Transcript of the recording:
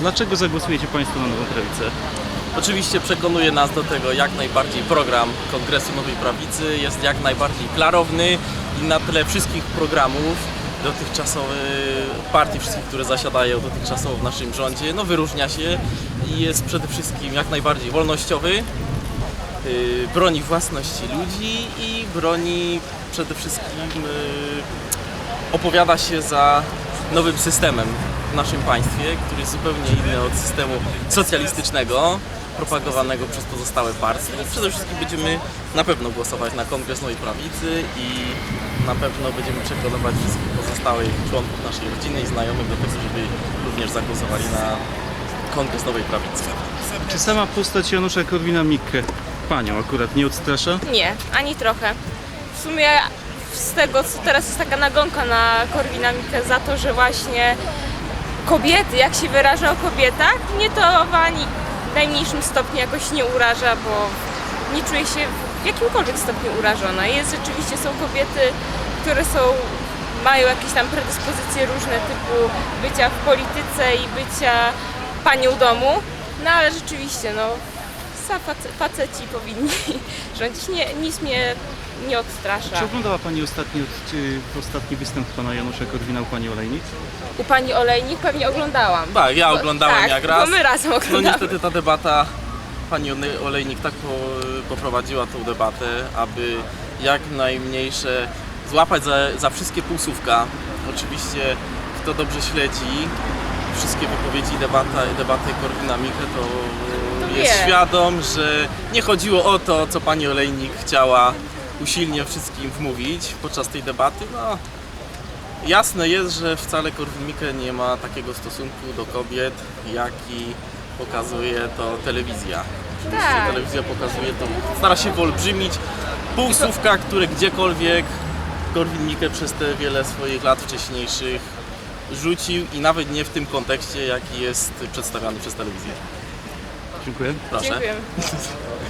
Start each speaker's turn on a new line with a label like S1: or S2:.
S1: Dlaczego zagłosujecie Państwo na Nową Prawicę?
S2: Oczywiście przekonuje nas do tego jak najbardziej program Kongresu Nowej Prawicy jest jak najbardziej klarowny i na tle wszystkich programów dotychczasowych partii, wszystkich, które zasiadają dotychczasowo w naszym rządzie, no wyróżnia się i jest przede wszystkim jak najbardziej wolnościowy, yy, broni własności ludzi i broni przede wszystkim yy, opowiada się za nowym systemem w naszym państwie, który jest zupełnie inny od systemu socjalistycznego propagowanego przez pozostałe partie. I przede wszystkim będziemy na pewno głosować na Kongres Nowej Prawicy i na pewno będziemy przekonywać wszystkich pozostałych członków naszej rodziny i znajomych do tego, żeby również zagłosowali na Kongres Nowej Prawicy.
S1: Czy sama postać Janusza Korwina-Mikke Panią akurat nie odstrasza?
S3: Nie, ani trochę. W sumie z tego, co teraz jest taka nagonka na Korwina Mikke za to, że właśnie kobiety, jak się wyraża o kobietach, mnie to w najmniejszym stopniu jakoś nie uraża, bo nie czuję się w jakimkolwiek stopniu urażona. Jest rzeczywiście, są kobiety, które są, mają jakieś tam predyspozycje różne typu bycia w polityce i bycia panią domu, no ale rzeczywiście, no Sa- face- faceci powinni rządzić. Nie, nic mnie nie odstrasza.
S1: Czy oglądała Pani ostatni, od- y, ostatni występ Pana Janusza Korwina u Pani Olejnik?
S3: U pani Olejnik pewnie oglądałam.
S2: Tak, ja
S3: Bo-
S2: oglądałem
S3: tak,
S2: jak raz.
S3: Bo my razem
S2: No
S3: oglądamy.
S2: niestety ta debata, pani Ole- Olejnik tak po, poprowadziła tą debatę, aby jak najmniejsze złapać za, za wszystkie półsłówka. Oczywiście kto dobrze śledzi wszystkie wypowiedzi debata, debaty Korwina Mikke, to jest
S3: wie.
S2: świadom, że nie chodziło o to, co pani Olejnik chciała usilnie wszystkim wmówić podczas tej debaty. No, Jasne jest, że wcale Korwin-Mikke nie ma takiego stosunku do kobiet, jaki pokazuje to telewizja. Oczywiście
S3: Tak.
S2: telewizja pokazuje to, stara się wyolbrzymić półsłówka, które gdziekolwiek Korwin-Mikke przez te wiele swoich lat wcześniejszych rzucił i nawet nie w tym kontekście, jaki jest przedstawiany przez telewizję.
S1: Dziękuję.
S2: Proszę.
S3: Dziękuję.